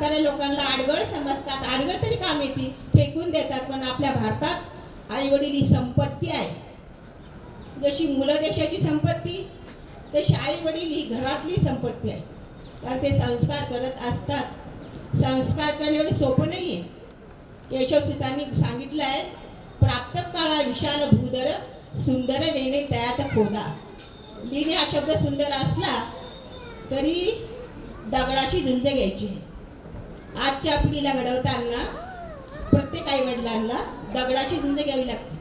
म्हाताऱ्या लोकांना आडगळ समजतात. आडगळ तरी काम येते फेकून देतात पण आपल्या भारतात आई वडील ही संपत्ती आहे. जशी मुलं देशाची संपत्ती तशी आई वडील ही घरातली संपत्ती आहे. कारण ते संस्कार करत असतात. संस्कार करणं एवढं सोपं नाही आहे यशवसुतांनी सांगितलं आहे प्राप्त काळा विशाल भूदर सुंदर लेणे तयात खोदा. लिहिणे हा शब्द सुंदर असला तरी दगडाशी झुंज घ्यायची. आजच्या पिढीला घडवताना प्रत्येक आई वडिलांना दगडाची झुंज घ्यावी लागते.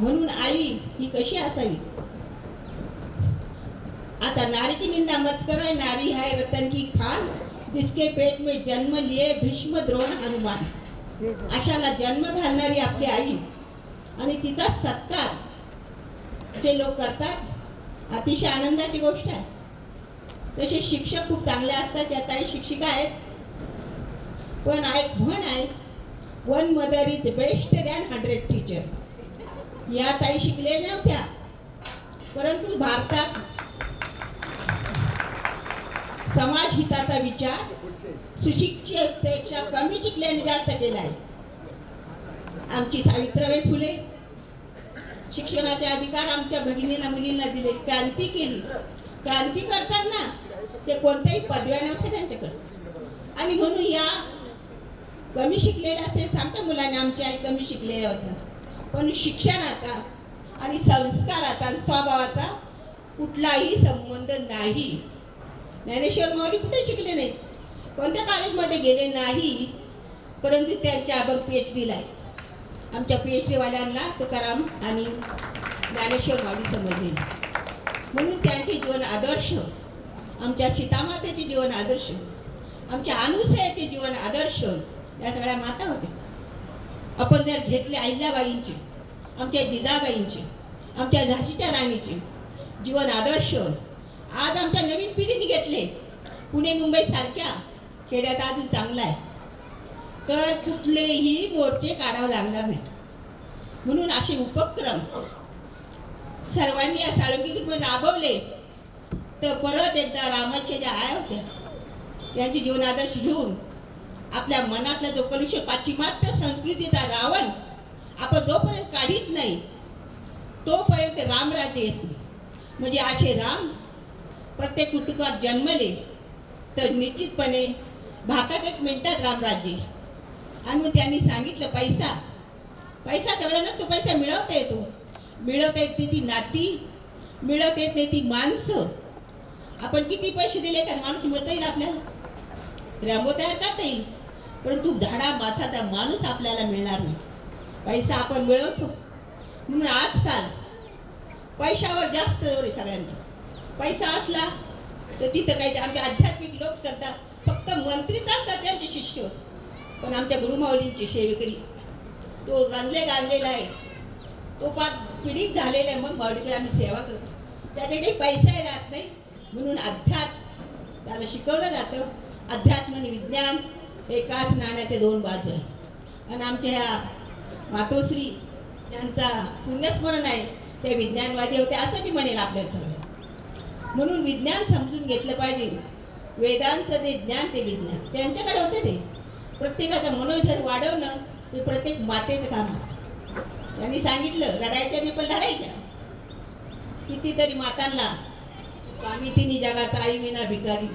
म्हणून आई ही कशी असावी? आता नारी की निंदा मत करो नारी है रतन की खान जिसके पेट में जन्म लिए भीष्म द्रोण हनुमान. अशाला जन्म घालणारी आपली आई आणि तिचा सत्कार हे लोक करतात. अतिशय आनंदाची गोष्ट आहे. तसे शिक्षक खूप चांगले असतात त्या ताई शिक्षिका आहेत. पण एक म्हण आहे one mother is best than hundred teacher या ताई शिकलेल्या नव्हत्या परंतु भारतात समाज हिताचा विचार सुशिक्षितपेक्षा कमी शिकल्याने जास्त केला आहे आमची सावित्रीबाई फुले शिक्षणाचे अधिकार आमच्या भगिनींना मुलींना दिले. क्रांती केली. क्रांती करतात ना ते कोणत्याही पदव्या नव्हत्या त्यांच्याकडे. आणि म्हणून या कमी शिकलेलं असते सांगता मुलांनी आमच्या आई कमी शिकलेलं होतं. पण शिक्षणाचा आणि संस्काराचा आणि स्वभावाचा कुठलाही संबंध नाही. ज्ञानेश्वर माऊली कुठे शिकले नाहीत? कोणत्या कॉलेजमध्ये गेले नाही परंतु त्यांच्या आपण पी एच डीला आहे आमच्या पी एच डीवाल्यांना तुकाराम आणि ज्ञानेश्वर माऊली समजले. म्हणून त्यांचे जीवन आदर्श आमच्या सीतामातेचे जीवन आदर्श आमच्या अनुसयाचे जीवन आदर्श या सगळ्या माता होत्या. आपण जर घेतले अहिल्याबाईंचे आमच्या जिजाबाईंचे आमच्या झाशीच्या राणीचे जीवन आदर्श आज आमच्या नवीन पिढीने घेतले. पुणे मुंबई सारख्या खेड्यात अजून चांगला आहे. तर कुठलेही मोर्चे काढावं लागणार नाही. म्हणून असे उपक्रम सर्वांनी या साळंगीमध्ये राबवले. तर परत एकदा रामाच्या ज्या आया होत्या त्यांचे जीवन आदर्श घेऊन आपल्या मनातला जो कलुष पाश्चिमात्य संस्कृतीचा रावण आपण जोपर्यंत काढीत नाही तोपर्यंत रामराज्य येत. नाही म्हणजे असे राम प्रत्येक कुटुंबात जन्मले तर निश्चितपणे भारतात एक मिनटात रामराज्य आणि मग त्यांनी सांगितलं पैसा. पैसा सगळ्यांनाच तो पैसा मिळवता येतो. मिळवता येत नाही ती नाती मिळवता येत नाही ती माणसं. आपण किती पैसे दिले का माणूस मिळता येईल आपल्याला? रॅम्बो तयार करता येईल. परंतु झाडा मासाचा माणूस आपल्याला मिळणार नाही. पैसा आपण मिळवतो. म्हणून आजकाल पैशावर जास्त जोर आहे सगळ्यांचा. पैसा असला तर तिथं काही आमचे आध्यात्मिक लोक सध्या फक्त मंत्रीच असतात त्यांचे शिष्य. पण आमच्या गुरुमाऊलींची सेवेकरी. तो रंगले गांजलेला आहे. तो पाच पीडित झालेला आहे. मग माऊलीकडे आम्ही सेवा करतो. त्याच्याकडे पैसाही राहत नाही. म्हणून अध्यात्म त्याला शिकवलं जातं. अध्यात्म आणि विज्ञान एकाच नाण्याचे दोन बाजू आहे आणि आमच्या ह्या मातोश्री ज्यांचा पुण्यस्मरण आहे ते विज्ञानवादी होते असं मी म्हणेल आपल्या सगळं म्हणून विज्ञान समजून घेतलं पाहिजे. वेदांचं ते ज्ञान ते विज्ञान. त्यांच्याकडे होते ते. प्रत्येकाचं मनोधर वाढवणं हे प्रत्येक मातेचं काम असतं. त्यांनी सांगितलं लढायच्या नाही पण लढायच्या कितीतरी मातांना स्वामी तिन्ही जगाचा आई विना भिकारी.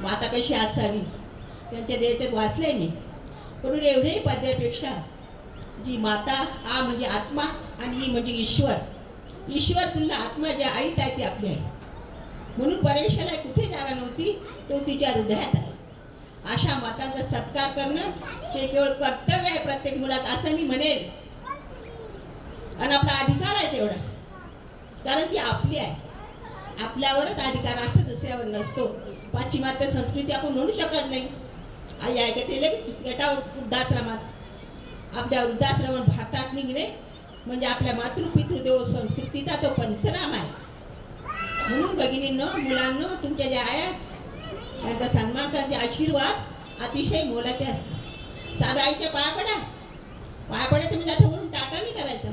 माता कशी असावी? त्यांच्या देशात वाचले मी. म्हणून एवढ्याही पद्यापेक्षा जी माता हा म्हणजे आत्मा आणि ही म्हणजे ईश्वर. ईश्वर तुला आत्मा ज्या आईत आहे ती आपली आहे. म्हणून परमेश्वराला कुठे जागा नव्हती तो तिच्या हृदयात आहे. अशा मातांचा सत्कार करणं हे केवळ कर्तव्य आहे प्रत्येक मुलात असं मी म्हणेल आणि आपला अधिकार आहे तेवढा. कारण ती आपली आहे. आपल्यावरच अधिकार असतो दुसऱ्यावर नसतो. पाश्चिमात्य संस्कृती आपण म्हणू शकत नाही. आई ऐकते लगेच गेटा वृद्धाश्रमात आपल्या वृद्धाश्रमात भारतात निघणे म्हणजे आपल्या मातृपितृदेव संस्कृतीचा तो पंचनाम आहे. म्हणून भगिनींनो मुलांनो तुमच्या ज्या आयात त्यांचा सन्मान करण्याचे आशीर्वाद अतिशय मोलाचे असतात. साधा आईच्या पाया पडा. पाया पडायचं म्हणजे आता वरून टाटा नाही करायचं.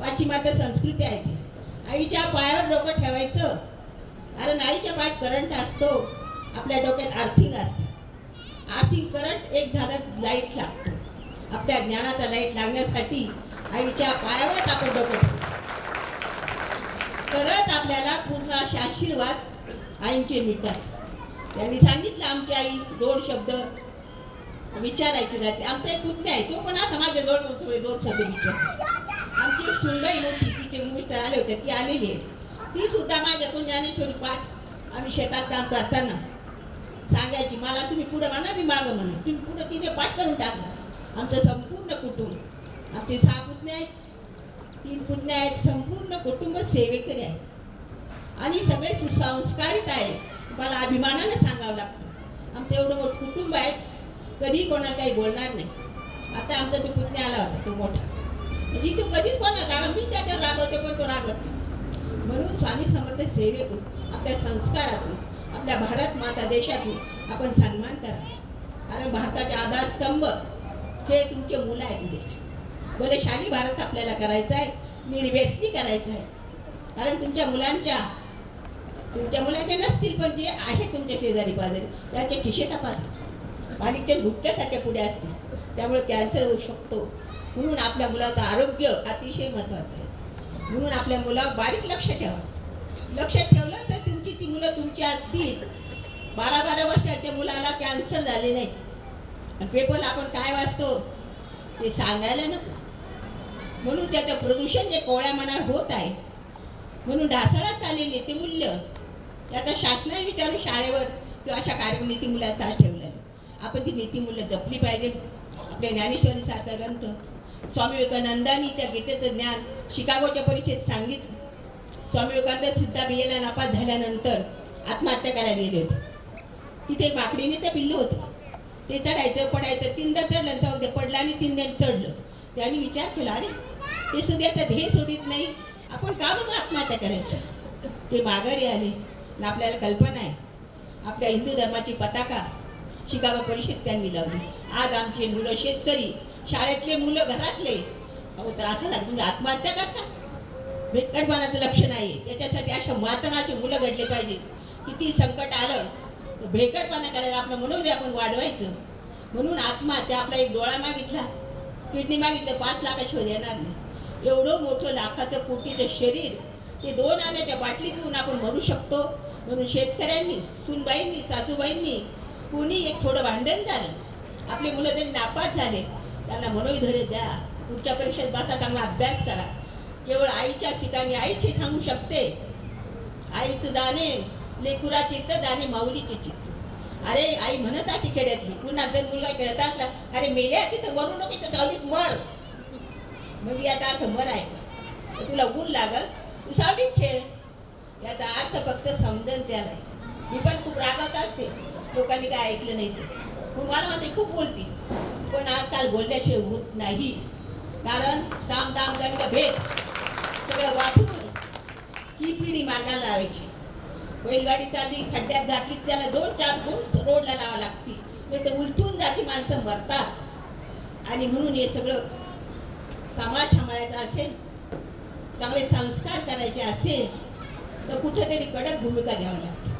पाश्चिमात्य संस्कृती आहे ती. आईच्या पायावर डोकं ठेवायचं. कारण आईच्या पायात करंट असतो. आपल्या डोक्यात आर्थिक असतं. आर्थिक करंट एक झालं लाइट लागतो. आपल्या ज्ञानाचा लाइट लागण्यासाठी आईच्या पायावर आपण डोकं करत आपल्याला पूर्ण असे आशीर्वाद आईंचे मिळतात. त्यांनी सांगितलं आमची आई दोन शब्द विचारायचे राहते आमचा एक पुतण्या आहे. तो पण आता माझ्या दोन थोडे दोन शब्द विचार आमची एक सुनबाई मोठी तिचे मिस्टर आले होते ती आलेली आहे. ती सुद्धा माझ्याकडून ज्ञानेश्वरी पाठ आम्ही शेतात काम करताना सांगायची मला तुम्ही पुढं म्हणा मी मागं म्हणा तुम्ही पुढं तिने पाठ करून टाकला. आमचं संपूर्ण कुटुंब आमचे सहा पुतणे आहेत तीन पुतणे आहेत संपूर्ण कुटुंब सेवेकरी आहेत आणि सगळे सुसंस्कारित आहे. मला अभिमानानं सांगावं लागतं. आमचं एवढं मोठं कुटुंब आहे कधी कोणाला काही बोलणार नाही. आता आमचा तो पुतण्या आला होता तो मोठा. म्हणजे तो कधीच कोणाला रागत मी त्याच्यावर रागवते पण तो रागत म्हणून स्वामी समर्थ सेवेतून आपल्या संस्कारातून आपल्या भारत माता देशातून आपण सन्मान करा. कारण भारताचे आधारस्तंभ हे तुमचे मुलं आहेत उद्याचे बलशाली भारत आपल्याला करायचा आहे. निर्व्यसनी करायचं आहे. कारण तुमच्या मुलांच्या तुमच्या मुलांच्या नसतील पण जे आहे तुमच्या शेजारी पाजारी त्याचे खिशे तपास. पाणीच्या गुटक्यासारख्या पुढे असतील. त्यामुळे कॅन्सर होऊ शकतो. म्हणून आपल्या मुलाचं आरोग्य अतिशय महत्त्वाचं आहे. म्हणून आपल्या मुलावर बारीक लक्ष ठेवा. लक्ष ठेवलं तर मुलं तुमची असतील बारा बारा वर्षाच्या मुलाला कॅन्सर झाले नाही. पेपर आपण काय वाचतो? ते सांगायला नको. म्हणून त्याचं प्रदूषण जे कोवळ्या मनात होत आहे म्हणून ढासळात आलेली ते मूल्य त्याचा शासनाने विचारून शाळेवर किंवा अशा कार्यक्रम नीतिमूल्य असतात ठेवलेलं. आपण ती नीतीमूल्य जपली पाहिजे. आपल्या ज्ञानेश्वरी सारखा ग्रंथ स्वामी विवेकानंदानीच्या गीतेचं ज्ञान शिकागोच्या परीक्षेत सांगितलं. स्वामी विवेकानंद सिद्धा बियेला नापास झाल्यानंतर आत्महत्या करायला गेले होते. तिथे एक माकडीने ते पिल्लं होतं. ते चढायचं पडायचं तीनदा चढलं आणि जाऊ दे पडलं आणि तीनदा चढलं. त्यांनी विचार केला अरे ते सुद्धा ध्येय सोडित नाही. आपण का म्हणून आत्महत्या करायचं? ते माघारी आले. आणि आपल्याला कल्पना आहे. आपल्या हिंदू धर्माची पताका शिकागो परिषद त्यांनी लावली. आज आमचे मुलं शेतकरी शाळेतले मुलं घरातले. अहो तर असं तुम्ही आत्महत्या करता? भेटकटपणाचं लक्ष नाही त्याच्यासाठी अशा मातनाचे मुलं घडले पाहिजे. किती संकट आलं तर भेकटपणा करायला आपलं मनोरी आपण वाढवायचं. म्हणून आत्महत्या आपला एक डोळा मागितला. किडनी मागितलं पाच लाखाशिवाय देणार नाही. एवढं मोठं लाखाचं कोटीचं शरीर ते दोन आण्याच्या बाटली घेऊन आपण मरू शकतो. म्हणून शेतकऱ्यांनी सुनबाईंनी सासूबाईंनी कोणी एक थोडं भांडण झालं. आपली मुलं तरी नापास झाले. त्यांना मनोधैर्य द्या. पुढच्या परीक्षेत बसा चांगला अभ्यास करा. केवळ आईच्या ठिकाणी आईची सांगू शकते. आईचं दाणे लेकुरा चित्त दाणे माऊलीचे चित्त. अरे आई म्हणत असते खेड्यातली. पुन्हा जर मुलगा खेळत असला अरे मेल्या तिथं वरू नको तिथं सावलीत मर. म्हणजे याचा अर्थ मर आहे का? तुला ऊन लागल तू सावलीत खेळ. याचा अर्थ फक्त समजन त्याला आहे. मी पण खूप रागावत असते. लोकांनी काय ऐकलं नाही ते. मग मला म्हणते खूप बोलती पण आजकाल बोलल्याशिवाय होत नाही. कारण साम दाम दंड भेद सगळं वाटून ही पिढी मार्गाला लावायची. बैलगाडी चालली खड्ड्यात घातली त्याला दोन चार दोन रोडला लावा लागती. नाही तर उलटून जाती माणसं मरतात. आणि म्हणून हे सगळं समाज सांभाळायचा असेल चांगले संस्कार करायचे असेल तर कुठेतरी कडक भूमिका घ्यावी लागते.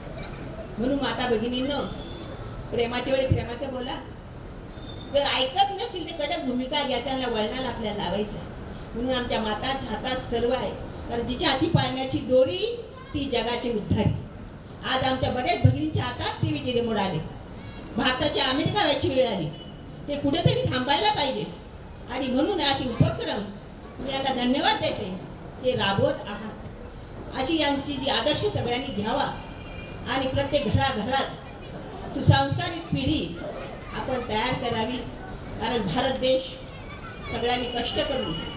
म्हणून माता भगिनीनं प्रेमाच्या वेळी प्रेमाचं बोला. जर ऐकत नसतील तर कडक भूमिका घ्या त्यांना वळणाला आपल्याला लावायचं म्हणून आमच्या माताच्या हातात सर्व आहे. कारण जिच्या हाती पाळण्याची दोरी ती जगाची उद्धारी आज आमच्या बऱ्याच भगिनींच्या हातात टीव्हीचे रिमोट आले. भारताच्या अमेरिका व्हायची वेळ आली. ते कुठेतरी थांबायला पाहिजे. आणि म्हणून असे उपक्रम मी याला धन्यवाद देते. ते राबवत आहात. अशी यांची जी आदर्श सगळ्यांनी घ्यावा. आणि प्रत्येक घराघरात सुसंस्कारित पिढी आपण तयार करावी. कारण भारत देश सगळ्यांनी कष्ट करून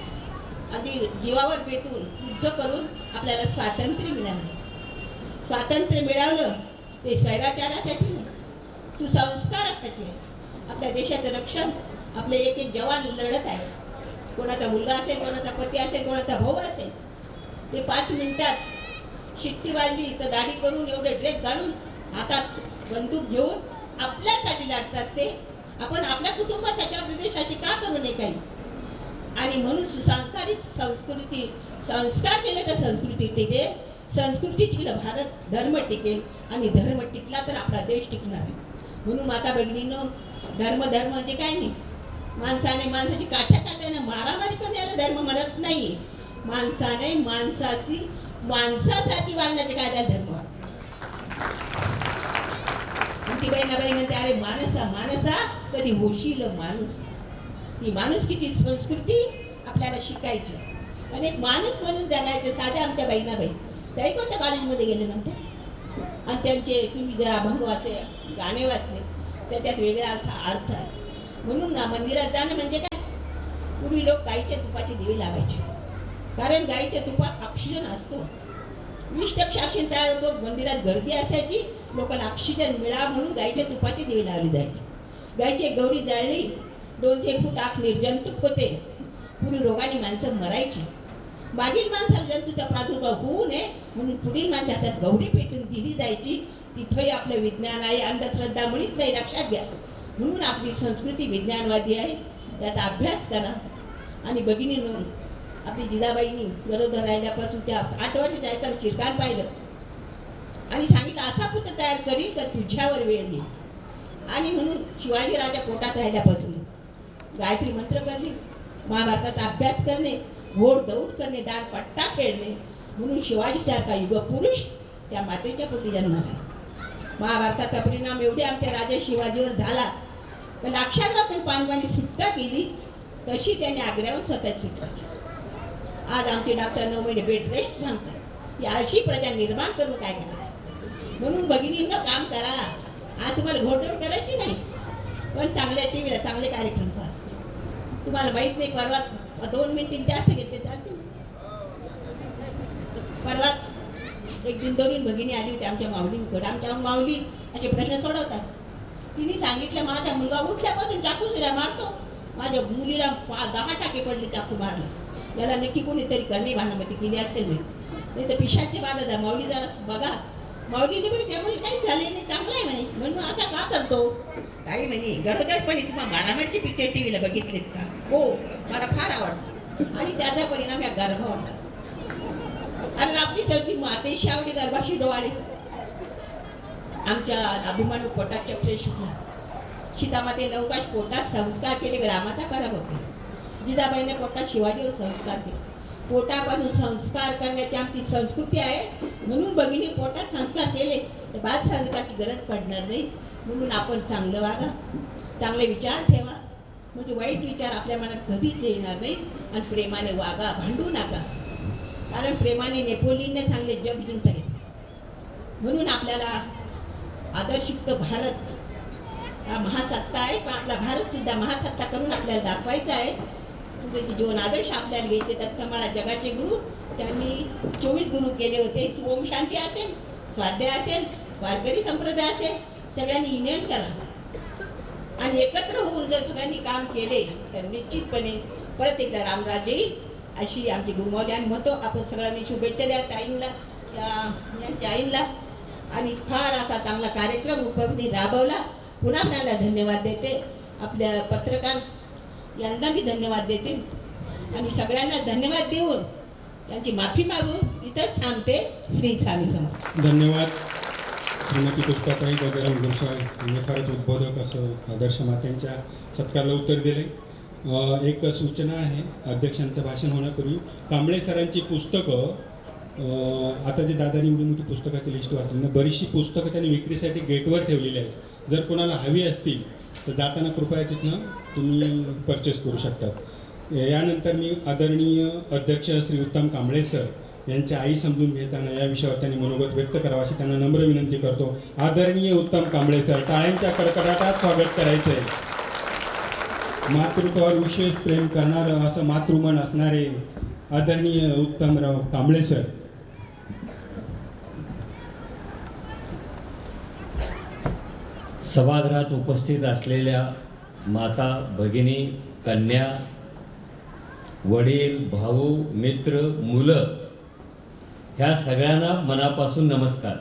अगदी जीवावर बेतून युद्ध करून आपल्याला स्वातंत्र्य मिळालं. स्वातंत्र्य मिळवलं ते स्वैराचारासाठी नाही सुसंस्कारासाठी आहे. आपल्या देशाचं रक्षण आपले एक एक जवान लढत आहे कोणाचा मुलगा असेल कोणाचा पती असेल कोणाचा भाऊ असेल ते पाच मिनिटात शिट्टी वाजली तर दाढी करून एवढे ड्रेस घालून हातात बंदूक घेऊन आपल्यासाठी लढतात ते. आपण आपल्या कुटुंबासाठी आपल्या देशासाठी का करू नये काही? आणि म्हणून सुसंस्कारित संस्कृती संस्कार केले तर संस्कृती टिकेल संस्कृती टिकलं भारत धर्म टिकेल आणि धर्म टिकला तर आपला देश टिकणार आहे. म्हणून माता भगिनीनं धर्म धर्म म्हणजे काय नाही? माणसाने माणसाची काठ्या काट्यानं मारामारी करण्याला धर्म म्हणत नाही माणसाने माणसाशी माणसासाठी वागण्याचे काय त्या धर्म आमची बहिणाबाई म्हणते अरे माणसा माणसा कधी होशील माणूस? ती माणुसकीची संस्कृती आपल्याला शिकायची. आणि एक माणूस म्हणून जगायचं साध्या आमच्या बाईनाबाई त्याही कोणत्या कॉलेजमध्ये गेले नव्हते? आणि त्यांचे तुम्ही जर अभंग वाचले गाणे वाचले त्याच्यात वेगळा असा अर्थ आहे. म्हणून ना मंदिरात जाणं म्हणजे काय? पूर्वी लोक गाईच्या तुपाचे दिवे लावायचे. कारण गाईच्या तुपात ऑक्सिजन असतो. वीस टक्के ऑक्सिजन तयार होतो मंदिरात गर्दी असायची लोकांना ऑक्सिजन मिळावा म्हणून गाईच्या तुपाचे दिवे लावले जायचे. गाईचे गौरी जाळली दोनशे फूट आखले निर्जंतुक होते. पूर्वी रोगाने माणसं मरायची. मागील माणसाला जंतूचा प्रादुर्भाव होऊ नये म्हणून पुढील माणसाच्या हातात गौरी पेटून दिली जायची. तिथंही आपलं विज्ञान आहे अंधश्रद्धा मुळीच नाही लक्षात घ्या. म्हणून आपली संस्कृती विज्ञानवादी आहे. याचा अभ्यास करा. आणि भगिनी आपली जिजाबाईंनी गरोदर राहिल्यापासून त्या आठ वर्ष आहे तर शिरकान पाहिलं. आणि सांगितलं असा पुत्र तयार करील तर तुझ्यावर वेळ येईल. आणि म्हणून शिवाजी राजा पोटात राहिल्यापासून गायत्री मंत्र करणे महाभारताचा अभ्यास करणे घोड दौड करणे दांड पट्टा खेळणे म्हणून शिवाजीसारखा युग पुरुष त्या मातेच्या पोटी जन्माला महाभारताचा परिणाम एवढे आमच्या राजा शिवाजीवर झाला पण अक्षरातून पांडवांनी सुटका केली तशी त्याने आग्र्यावर स्वतःची सुटका केली. आज आमचे डॉक्टर नऊ महिने बेड रेस्ट सांगतात की अशी प्रजा निर्माण करून काय करणार? म्हणून भगिनींना काम करा. आज तुम्हाला घोडदौड करायची नाही पण चांगल्या टी व्हीला चांगले कार्यक्रम तुम्हाला माहीत नाही परवा दोन मिनिट जास्त घेतले चालतील. परवाच एक दिनदोरीन भगिनी आली होती आमच्या माऊलींकडे. आमच्या माऊली असे प्रश्न सोडवतात. तिने सांगितलं माझा मुलगा उठल्यापासून चाकू सुद्धा मारतो. माझ्या मुलीला दहा टाके पडले चाकू मारलं. याला नक्की कोणीतरी करणी भांडामध्ये केली असेल नाही तर पिशाची बाधा जा माऊली जरा बघा. माऊलीने बघ त्यामुळे काहीच झाले नाही? चांगलं आहे म्हणे. म्हणून असा का करतो? काही म्हणे गरोदरपणे तुम्हाला मारामारीचे पिक्चर टी व्हीला बघितलेत का? हो मला फार आवडतं. आणि त्याचा परिणाम या गर्भावर. आणि आपली सगळी मातेशी आवडी गर्भाशी डोळाळे आमच्या अभिमानू पोटात चक्र शिकला सीतामाते नवकाश पोटात संस्कार केले ग्रामाचा पराभव केला. जिजाबाईने पोटात शिवाजीवर संस्कार केले. पोटापासून संस्कार करण्याची आमची संस्कृती आहे. म्हणून भगिनी पोटात संस्कार केले तर बाद साधकाची गरज पडणार नाही. म्हणून आपण चांगलं वागा. चांगले विचार ठेवा. म्हणजे वाईट विचार आपल्या मनात कधीच येणार नाही. आणि प्रेमाने वागा भांडू नका. कारण प्रेमाने नेपोलियनने सांगले जग जिंकता येते म्हणून आपल्याला आदर्शयुक्त भारत हा महासत्ता आहे. पण आपला भारत सुद्धा महासत्ता करून आपल्याला दाखवायचा आहे. त्याचे जीवन आदर्श आपल्याला घ्यायचे त्यात मला जगाचे गुरु त्यांनी चोवीस गुरु केले होते. ओम शांती असेल स्वाध्याय असेल वारकरी संप्रदाय असेल सगळ्यांनी युनियन करा. आणि एकत्र होऊन जर सगळ्यांनी काम केले तर निश्चितपणे परत एकदा रामराज येईल अशी आमची गुरुमावली आणि म्हणतो आपण सगळ्यांनी शुभेच्छा द्या ताईंना त्या यांच्या आईंना आणि फार असा चांगला कार्यक्रम उपरती राबवला. पुन्हा आपल्याला धन्यवाद देते. आपल्या पत्रकार यांना मी धन्यवाद देते. आणि सगळ्यांना धन्यवाद देऊन त्यांची माफी मागून इथंच थांबते श्री स्वामी समोर धन्यवाद. श्रीमती पुष्पाताई गजानन गोसाळ यांनी फारच उद्बोधक असं आदर्श मात्यांच्या सत्काराला उत्तर दिले. एक सूचना आहे अध्यक्षांचं भाषण होण्यापूर्वी. कांबळे सरांची पुस्तकं आता जे दादानी एवढी मोठी पुस्तकाची लिस्ट वाचली ना बरीचशी पुस्तकं त्यांनी विक्रीसाठी गेटवर ठेवलेली आहेत. जर कोणाला हवी असतील तर जाताना कृपया तिथनं तुम्ही परचेस करू शकतात. यानंतर मी आदरणीय अध्यक्ष श्री उत्तम कांबळे सर यांच्या आई समजून घेताना या विषयावर त्यांनी मनोगत व्यक्त करावा अशी त्यांना नम्र विनंती करतो. आदरणीय उत्तम कांबळे सर टाळ्यांच्या कडकडाटात स्वागत करायचं आहे मातृत्वावर विशेष प्रेम करणारं असं मातृमन असणारे आदरणीय उत्तमराव कांबळे सर सभागृहात उपस्थित असलेल्या माता भगिनी कन्या वडील भाऊ मित्र मुलं ह्या सगळ्यांना मनापासून नमस्कार.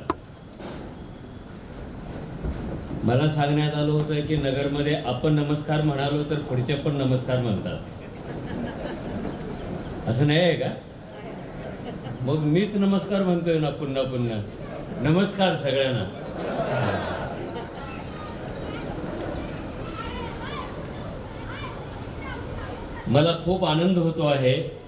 मला सांगण्यात आलं होतं की नगरमध्ये आपण नमस्कार म्हणालो तर पुढचे पण नमस्कार म्हणतात. असं नाही आहे का? मग मीच नमस्कार म्हणतोय ना पुन्हा पुन्हा. नमस्कार सगळ्यांना. मला खूप आनंद होतो आहे.